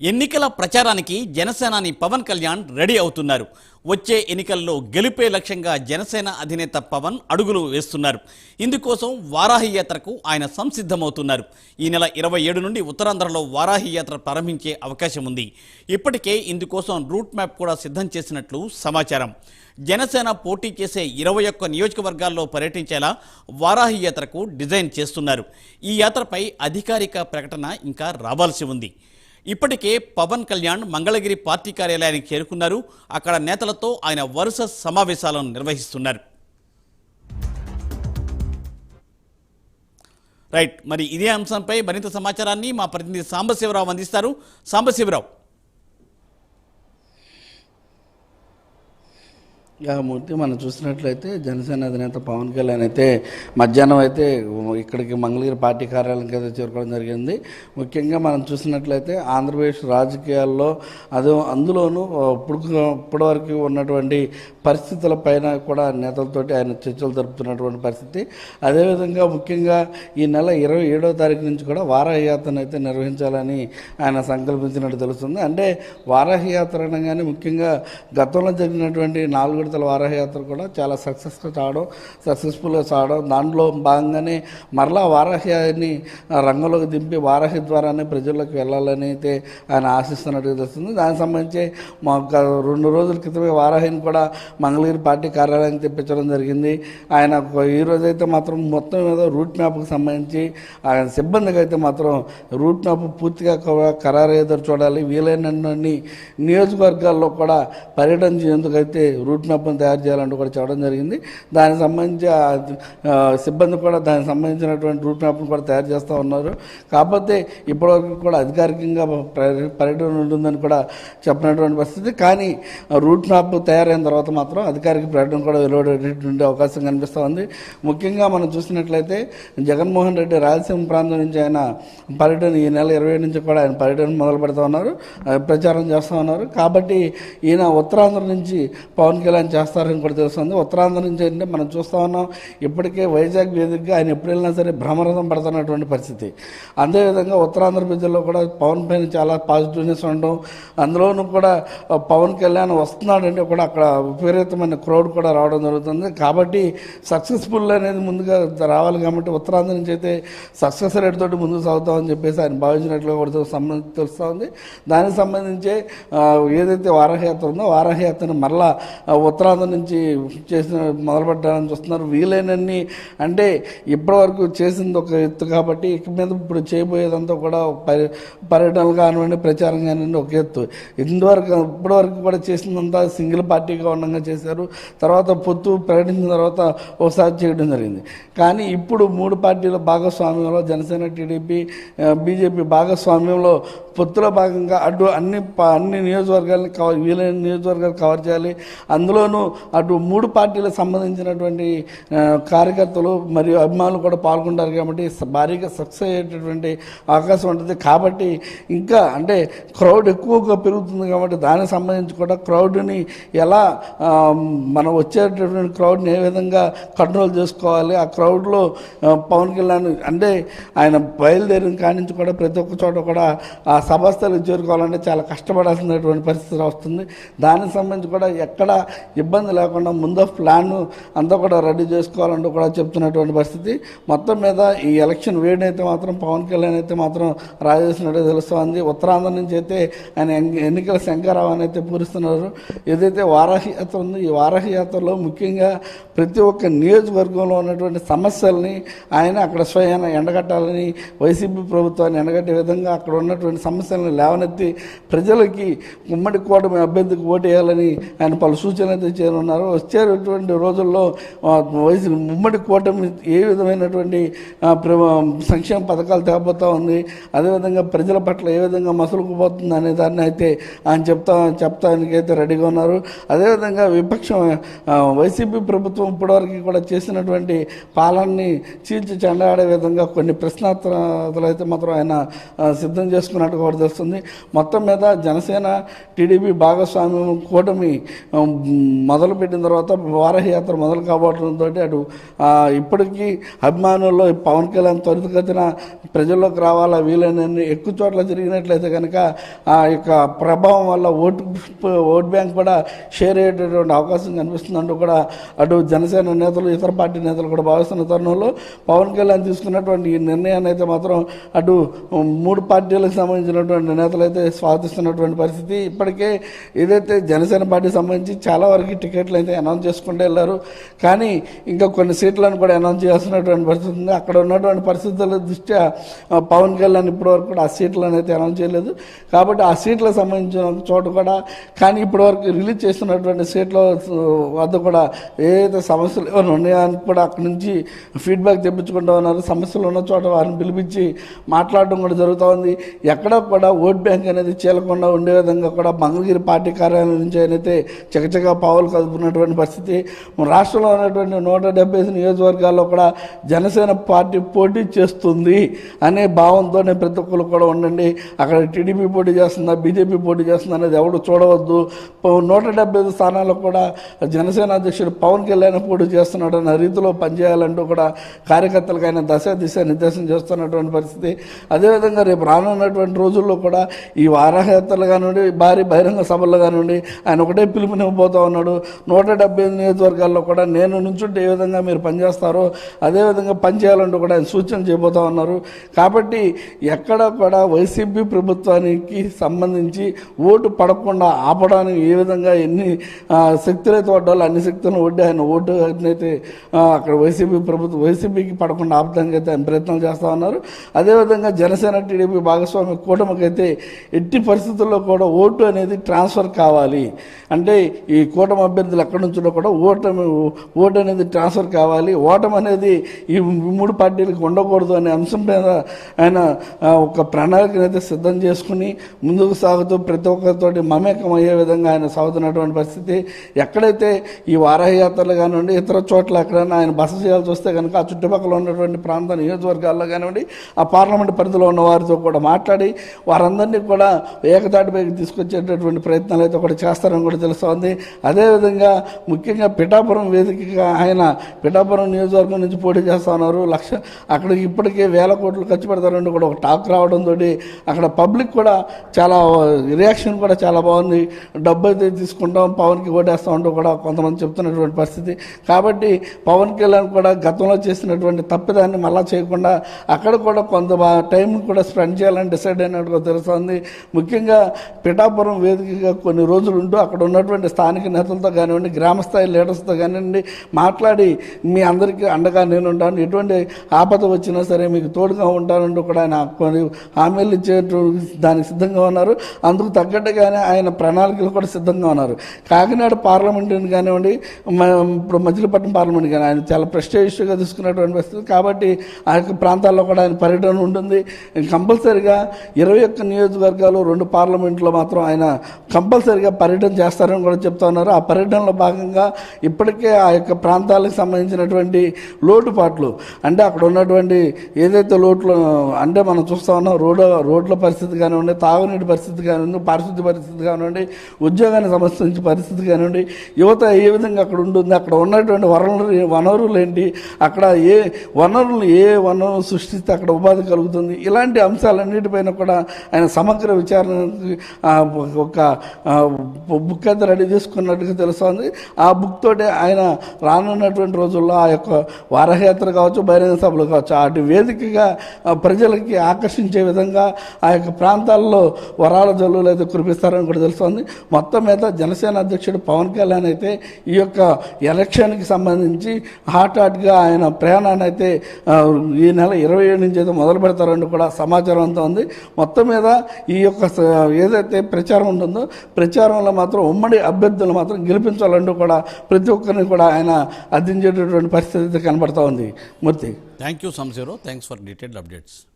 ఎన్నికల ప్రచారానికి జనసేనాని పవన్ కళ్యాణ్ రెడీ అవుతున్నారు. వచ్చే ఎన్నికల్లో గెలిపే లక్ష్యంగా జనసేన అధినేత పవన్ అడుగులు వేస్తున్నారు. ఇందుకోసం వారాహి యాత్రకు ఆయన సంసిద్ధమవుతున్నారు. ఈ నెల ఇరవై ఏడు నుండి ఉత్తరాంధ్రలో వారాహి యాత్ర ప్రారంభించే అవకాశం ఉంది. ఇప్పటికే ఇందుకోసం రూట్ మ్యాప్ కూడా సిద్ధం చేసినట్లు సమాచారం. జనసేన పోటీ చేసే ఇరవై ఒక్క నియోజకవర్గాల్లో పర్యటించేలా వారాహి యాత్రకు డిజైన్ చేస్తున్నారు. ఈ యాత్రపై అధికారిక ప్రకటన ఇంకా రావాల్సి ఉంది. ఇప్పటికే పవన్ కళ్యాణ్ మంగళగిరి పార్టీ కార్యాలయానికి చేరుకున్నారు. అక్కడ నేతలతో ఆయన వరుస సమావేశాలను నిర్వహిస్తున్నారు. రైట్ మరి ఇదే అంశంపై మరింత సమాచారాన్ని మా ప్రతినిధి సాంబశివరావు అందిస్తారు. సాంబశివరావు మూర్తి మనం చూసినట్లయితే జనసేన అధినేత పవన్ కళ్యాణ్ అయితే మధ్యాహ్నం అయితే ఇక్కడికి మంగళగిరి పార్టీ కార్యాలయానికి అయితే చేరుకోవడం జరిగింది. ముఖ్యంగా మనం చూసినట్లయితే ఆంధ్రప్రదేశ్ రాజకీయాల్లో అది అందులోనూ ఇప్పుడు ఇప్పటివరకు ఉన్నటువంటి పరిస్థితుల పైన కూడా నేతలతోటి ఆయన చర్చలు జరుపుతున్నటువంటి పరిస్థితి. అదేవిధంగా ముఖ్యంగా ఈ నెల ఇరవై ఏడవ తారీఖు నుంచి కూడా వారాహియాత్రను అయితే నిర్వహించాలని ఆయన సంకల్పించినట్టు తెలుస్తుంది. అంటే వారాహియాత్ర అనగానే ముఖ్యంగా గతంలో జరిగినటువంటి నాలుగు విడతల వారాహి యాత్ర కూడా చాలా సక్సెస్గా సాగడం సక్సెస్ఫుల్గా సాగడం దాంట్లో భాగంగానే మరలా వారాహిని రంగంలోకి దింపి వారాహి ద్వారానే ప్రజల్లోకి వెళ్ళాలని అయితే ఆయన ఆశిస్తున్నట్టుగా తెలుస్తుంది. దానికి సంబంధించి మా రెండు రోజుల క్రితమే వారాహిని కూడా మంగళగిరి పార్టీ కార్యాలయానికి తెప్పించడం జరిగింది. ఆయన ఒక- ఈ రోజైతే మాత్రం మొత్తం మీద రూట్ మ్యాప్కి సంబంధించి ఆయన సిబ్బందికి అయితే మాత్రం రూట్ మ్యాప్ పూర్తిగా ఖరారు ఎదురు చూడాలి. వీలైనన్ని నియోజకవర్గాల్లో కూడా పర్యటన చేసేందుకైతే రూట్ మ్యాప్ మ్యాప్ను తయారు చేయాలంటూ కూడా చెప్పడం జరిగింది. దానికి సంబంధించి సిబ్బంది కూడా దానికి సంబంధించినటువంటి రూట్ మ్యాప్ను కూడా తయారు చేస్తూ ఉన్నారు. కాకపోతే ఇప్పటివరకు కూడా అధికారికంగా పర్యటన ఉంటుందని కూడా చెప్పినటువంటి పరిస్థితి. కానీ రూట్ మ్యాప్ తయారైన తర్వాత మాత్రం అధికారిక ప్రకటన కూడా వెలువడేటటువంటి అవకాశం కనిపిస్తూ ఉంది. ముఖ్యంగా మనం చూసినట్లయితే జగన్మోహన్ రెడ్డి రాయలసీమ ప్రాంతం నుంచి ఆయన పర్యటన ఈ నెల ఇరవై నుంచి కూడా ఆయన పర్యటన మొదలు పెడతా ఉన్నారు ప్రచారం చేస్తూ ఉన్నారు. కాబట్టి ఈయన ఉత్తరాంధ్ర నుంచి పవన్ కళ్యాణ్ చేస్తారని కూడా తెలుస్తుంది. ఉత్తరాంధ్ర నుంచి అంటే మనం చూస్తూ ఉన్నాం ఇప్పటికే వైజాగ్ వేదికగా ఆయన ఎప్పుడు వెళ్ళినా సరే భ్రమరథం పడుతున్నటువంటి పరిస్థితి. అదేవిధంగా ఉత్తరాంధ్ర ప్రజల్లో కూడా పవన్ పైన చాలా పాజిటివ్నెస్ ఉండడం అందులోనూ కూడా పవన్ కళ్యాణ్ వస్తున్నాడంటే కూడా అక్కడ విపరీతమైన క్రౌడ్ కూడా రావడం జరుగుతుంది. కాబట్టి సక్సెస్ఫుల్ అనేది ముందుగా రావాలి కాబట్టి ఉత్తరాంధ్ర నుంచి అయితే సక్సెస్ రేట్ తోటి ముందుకు సాగుతామని చెప్పేసి ఆయన భావించినట్లుగా కూడా సంబంధించి తెలుస్తూ ఉంది. దానికి సంబంధించి ఏదైతే వారాహయాత్ర ఉందో వారాహయాత్రను మరలా ఉత్తరాంధ్ర నుంచి చేసిన మొదలుపెట్టాలని చూస్తున్నారు. వీలైనన్ని అంటే ఇప్పటివరకు చేసింది ఒక ఎత్తు కాబట్టి ఇక మీద ఇప్పుడు చేయబోయేదంతా కూడా పర్య పర్యటనలు కానివ్వండి ప్రచారం కానివ్వండి ఒక ఎత్తు. ఇంతవరకు ఇప్పటివరకు కూడా చేసిందంతా సింగిల్ పార్టీగా ఉండగా చేశారు. తర్వాత పొత్తు ప్రకటించిన తర్వాత ఒకసారి చేయడం జరిగింది. కానీ ఇప్పుడు మూడు పార్టీల భాగస్వామ్యంలో జనసేన టీడీపీ బీజేపీ భాగస్వామ్యంలో పొత్తులో భాగంగా అటు అన్ని ప- అన్ని నియోజకవర్గాలను కవర్ వీలైన నియోజకవర్గాలు కవర్ చేయాలి. అందులో అందులోనూ అటు మూడు పార్టీలకు సంబంధించినటువంటి కార్యకర్తలు మరియు అభిమానులు కూడా పాల్గొంటారు కాబట్టి భారీగా సక్సెస్ అయ్యేటటువంటి అవకాశం ఉంటుంది. కాబట్టి ఇంకా అంటే క్రౌడ్ ఎక్కువగా పెరుగుతుంది కాబట్టి దానికి సంబంధించి కూడా క్రౌడ్ని ఎలా మనం వచ్చేటటువంటి క్రౌడ్ని ఏ విధంగా కంట్రోల్ చేసుకోవాలి ఆ క్రౌడ్లో పవన్ కళ్యాణ్ అంటే ఆయన బయలుదేరిన కాడి నుంచి కూడా ప్రతి ఒక్క చోట కూడా ఆ సభస్థలకు చేరుకోవాలంటే చాలా కష్టపడాల్సినటువంటి పరిస్థితి వస్తుంది. దానికి సంబంధించి కూడా ఎక్కడ ఇబ్బంది లేకుండా ముందు ప్లాన్ అంతా కూడా రెడీ చేసుకోవాలంటూ కూడా చెప్తున్నటువంటి పరిస్థితి. మొత్తం మీద ఈ ఎలక్షన్ వేడినైతే మాత్రం పవన్ కళ్యాణ్ అయితే మాత్రం రాజేసినట్టు తెలుస్తోంది. ఉత్తరాంధ్ర నుంచి అయితే ఆయన ఎన్నికల శంకరావు అయితే పూరిస్తున్నారు. ఏదైతే వారాహి యాత్ర ఉందో ఈ వారాహి యాత్రలో ముఖ్యంగా ప్రతి ఒక్క నియోజకవర్గంలో ఉన్నటువంటి సమస్యల్ని ఆయన అక్కడ స్వయాన ఎండగట్టాలని వైసీపీ ప్రభుత్వాన్ని ఎండగట్టే విధంగా అక్కడ ఉన్నటువంటి సమస్యలను లేవనెత్తి ప్రజలకి ఉమ్మడి కూటమి అభ్యర్థికి ఓటు వేయాలని ఆయన పలు సూచనలు అయితే చేయనున్నారు వచ్చేటటువంటి రోజుల్లో వయసు ఉమ్మడి కూటమి ఏ విధమైనటువంటి ప్ర- సంక్షేమ పథకాలు తేబోతా ఉంది అదేవిధంగా ప్రజల పట్ల ఏ విధంగా మసులుకుపోతుంది అనే దాన్ని అయితే ఆయన చెప్తా చెప్తానికి అయితే రెడీగా ఉన్నారు. అదేవిధంగా విపక్షం వైసీపీ ప్రభుత్వం ఇప్పటివరకు కూడా చేసినటువంటి పాలనని చీల్చి చెండాడే విధంగా కొన్ని ప్రశ్నార్థాలు అయితే మాత్రం ఆయన సిద్ధం చేసుకున్నట్టు కూడా తెలుస్తుంది. మొత్తం మీద జనసేన టీడీపీ భాగస్వామ్యం కూటమి మొదలుపెట్టిన తర్వాత వారహయాత్ర మొదలు కాబట్టడంతో అటు ఇప్పటికీ అభిమానుల్లో పవన్ కళ్యాణ్ త్వరితగతిన ప్రజల్లోకి రావాలా వీలైనన్ని ఎక్కువ చోట్ల జరిగినట్లయితే కనుక ఆ యొక్క ప్రభావం వల్ల ఓటు ఓట్ బ్యాంక్ కూడా షేర్ అయ్యేటటువంటి అవకాశం కనిపిస్తుందంటూ కూడా అటు జనసేన నేతలు ఇతర పార్టీ నేతలు కూడా భావిస్తున్న తరుణంలో పవన్ కళ్యాణ్ తీసుకున్నటువంటి ఈ నిర్ణయాన్ని అయితే మాత్రం అటు మూడు పార్టీలకు సంబంధించినటువంటి నేతలు అయితే స్వాగతిస్తున్నటువంటి పరిస్థితి. ఇప్పటికే ఏదైతే జనసేన పార్టీకి సంబంధించి చాలా వరకు టికెట్లు అయితే అనౌన్స్ చేసుకుంటూ వెళ్ళారు. కానీ ఇంకా కొన్ని సీట్లను కూడా అనౌన్స్ చేస్తున్నటువంటి పరిస్థితి ఉంది. అక్కడ ఉన్నటువంటి పరిస్థితుల దృష్ట్యా పవన్ కళ్యాణ్ ఇప్పటివరకు కూడా ఆ సీట్లను అయితే అనౌన్స్ చేయలేదు. కాబట్టి ఆ సీట్లకు సంబంధించిన చోట కూడా కానీ ఇప్పటివరకు రిలీజ్ చేస్తున్నటువంటి సీట్ల వద్ద కూడా ఏదైతే సమస్యలు ఏమైనా ఉన్నాయని కూడా అక్కడి నుంచి ఫీడ్బ్యాక్ తెప్పించుకుంటూ ఉన్నారు. సమస్యలు ఉన్న చోట వారిని పిలిపించి మాట్లాడడం కూడా జరుగుతూ ఉంది. ఎక్కడ కూడా ఓట్ బ్యాంక్ అనేది చీలకుండా ఉండే విధంగా కూడా మంగళగిరి పార్టీ కార్యాలయం నుంచి అయితే చకచక పావులు కదుపుతున్నటువంటి పరిస్థితి. రాష్ట్రంలో ఉన్నటువంటి నూట డెబ్బై ఐదు నియోజకవర్గాల్లో కూడా జనసేన పార్టీ పోటీ చేస్తుంది అనే భావంతోనే ప్రతి ఒక్కరు కూడా ఉండండి. అక్కడ టీడీపీ పోటీ చేస్తుందా బీజేపీ పోటీ చేస్తుందా అనేది ఎవడు చూడవద్దు. నూట డెబ్బై ఐదు స్థానాల్లో కూడా జనసేన అధ్యక్షుడు పవన్ కళ్యాణ్ పోటీ చేస్తున్నాడు అన్న రీతిలో పనిచేయాలంటూ కూడా కార్యకర్తలకు ఆయన దశ దిశ నిర్దేశం చేస్తున్నటువంటి పరిస్థితి. అదేవిధంగా రేపు రానున్నటువంటి రోజుల్లో కూడా ఈ వారాహయాత్రలు కానివ్వండి భారీ బహిరంగ సభలు కానివ్వండి ఆయన ఒకటే పిలుపునివ్వబోతా ఉన్నాడు. నూట డెబ్బై ఐదు నియోజకవర్గాల్లో కూడా నేను నుంచుంటే ఏ విధంగా మీరు పనిచేస్తారో అదేవిధంగా పనిచేయాలంటూ కూడా ఆయన సూచన చేయబోతా ఉన్నారు. కాబట్టి ఎక్కడ కూడా వైసీపీ ప్రభుత్వానికి సంబంధించి ఓటు పడకుండా ఆపడానికి ఏ విధంగా ఎన్ని శక్తులైతే శక్తులు అన్ని శక్తులను ఒడ్డి ఆయన ఓటు అయితే అక్కడ వైసీపీ ప్రభుత్వం వైసీపీకి పడకుండా ఆపడానికి అయితే ఆయన ప్రయత్నాలు చేస్తూ ఉన్నారు. అదేవిధంగా జనసేన టీడీపీ భాగస్వామి కూటమికైతే ఎట్టి పరిస్థితుల్లో కూడా ఓటు అనేది ట్రాన్స్ఫర్ కావాలి. అంటే ఈ కూటమి అభ్యర్థులు ఎక్కడి నుంచి కూడా ఓటమి ఓటు అనేది ట్రాన్స్ఫర్ కావాలి. ఓటమి అనేది ఈ మూడు పార్టీలకు ఉండకూడదు అనే అంశం మీద ఆయన ఒక ప్రణాళికను అయితే సిద్ధం చేసుకుని ముందుకు సాగుతూ ప్రతి ఒక్కరితోటి మమేకం అయ్యే విధంగా ఆయన సాగుతున్నటువంటి పరిస్థితి. ఎక్కడైతే ఈ వారాహయాత్రలు కానివ్వండి ఇతర చోట్ల ఎక్కడైనా ఆయన బస చేయాల్సి వస్తే కనుక ఆ చుట్టుపక్కల ఉన్నటువంటి ప్రాంత నియోజకవర్గాల్లో కానివ్వండి ఆ పార్లమెంట్ పరిధిలో ఉన్న వారితో కూడా మాట్లాడి వారందరినీ కూడా ఏకతాటిపైకి తీసుకొచ్చేటటువంటి ప్రయత్నాలు అయితే ఒకటి చేస్తారని కూడా తెలుస్తోంది. అదేవిధంగా ముఖ్యంగా పిఠాపురం వేదికగా ఆయన పిఠాపురం నియోజకవర్గం నుంచి పోటీ చేస్తా ఉన్నారు. లక్ష అక్కడ ఇప్పటికే వేల కోట్లు ఖర్చు పెడతారని కూడా ఒక టాక్ రావడంతో అక్కడ పబ్లిక్ కూడా చాలా రియాక్షన్ కూడా చాలా బాగుంది. డబ్బు అయితే తీసుకుంటాం పవన్కి ఓటేస్తా ఉంటూ కూడా కొంతమంది చెప్తున్నటువంటి పరిస్థితి. కాబట్టి పవన్ కళ్యాణ్ కూడా గతంలో చేసినటువంటి తప్పిదాన్ని మళ్ళా చేయకుండా అక్కడ కూడా కొంత టైం కూడా స్పెండ్ చేయాలని డిసైడ్ అయినట్టుగా తెలుస్తుంది. ముఖ్యంగా పిఠాపురం వేదికగా కొన్ని రోజులు ఉంటూ అక్కడ ఉన్నటువంటి స్థానిక నేతలతో కానివ్వండి గ్రామస్థాయి లీడర్స్తో కానివ్వండి మాట్లాడి మీ అందరికీ అండగా నేను ఉంటాను. ఎటువంటి ఆపద వచ్చినా సరే మీకు తోడుగా ఉంటానంటూ కూడా ఆయన కొన్ని హామీలు ఇచ్చే దానికి సిద్ధంగా ఉన్నారు. అందుకు తగ్గట్టుగానే ఆయన ప్రణాళికలు కూడా సిద్ధంగా ఉన్నారు. కాకినాడ పార్లమెంట్ని కానివ్వండి మ- ఇప్పుడు మచిలీపట్నం పార్లమెంట్ కానీ ఆయన చాలా ప్రెస్టేజియస్గా తీసుకున్నటువంటి పరిస్థితి కాబట్టి ఆ యొక్క ప్రాంతాల్లో కూడా ఆయన పర్యటన ఉంటుంది. కంపల్సరిగా ఇరవై ఒక్క నియోజకవర్గాలు రెండు పార్లమెంట్లో మాత్రం ఆయన కంపల్సరిగా పర్యటన చేస్తారని కూడా చెప్తా ఉన్నారు. ఆ పర్యటనలో భాగంగా ఇప్పటికే ఆ యొక్క ప్రాంతాలకు సంబంధించినటువంటి లోటుపాట్లు. అంటే అక్కడ ఉన్నటువంటి ఏదైతే లోట్లు అంటే మనం చూస్తా ఉన్నాం రోడ్ రోడ్ల పరిస్థితి కానివ్వండి తాగునీటి పరిస్థితి కానివ్వండి పారిశుద్ధ్య పరిస్థితి కానివ్వండి ఉద్యోగానికి సంబంధించిన పరిస్థితి కానివ్వండి యువత ఏ విధంగా అక్కడ ఉంటుంది అక్కడ ఉన్నటువంటి వనరులు వనరులు ఏంటి అక్కడ ఏ వనరులు ఏ వనరులు సృష్టిస్తే అక్కడ ఉపాధి కలుగుతుంది ఇలాంటి అంశాలన్నిటిపైన కూడా ఆయన సమగ్ర విచారణ ఒక బుక్ అయితే రెడీ చేసుకున్నట్టుగా తెలుస్తోంది. ఆ బుక్ తోటి ఆయన రానున్నటువంటి రోజుల్లో ఆ యొక్క వారహయాత్ర కావచ్చు బహిరంగ సభలు కావచ్చు అటు వేదికగా ప్రజలకి ఆకర్షించే విధంగా ఆ యొక్క ప్రాంతాల్లో వరాల జల్లులు అయితే కురిపిస్తారని కూడా తెలుస్తోంది. మొత్తం మీద జనసేన అధ్యక్షుడు పవన్ కళ్యాణ్ అయితే ఈ యొక్క ఎలక్షన్కి సంబంధించి హాట్ హాట్గా ఆయన ప్రయాణాన్ని అయితే ఈ నెల ఇరవై ఏడు నుంచి అయితే మొదలు పెడతారని కూడా సమాచారం అంతా ఉంది మొత్తం మీద ఈ యొక్క స- ఏదైతే ప్రచారం ఉంటుందో ప్రచారంలో మాత్రం ఉమ్మడి అభ్యర్థులు మాత్రం గెలిపించాలంటూ కూడా ప్రతి ఒక్కరిని కూడా ఆయన అర్థించేటటువంటి పరిస్థితి కనబడతా ఉంది. Murthy. Thank you Samshirao thanks for detailed updates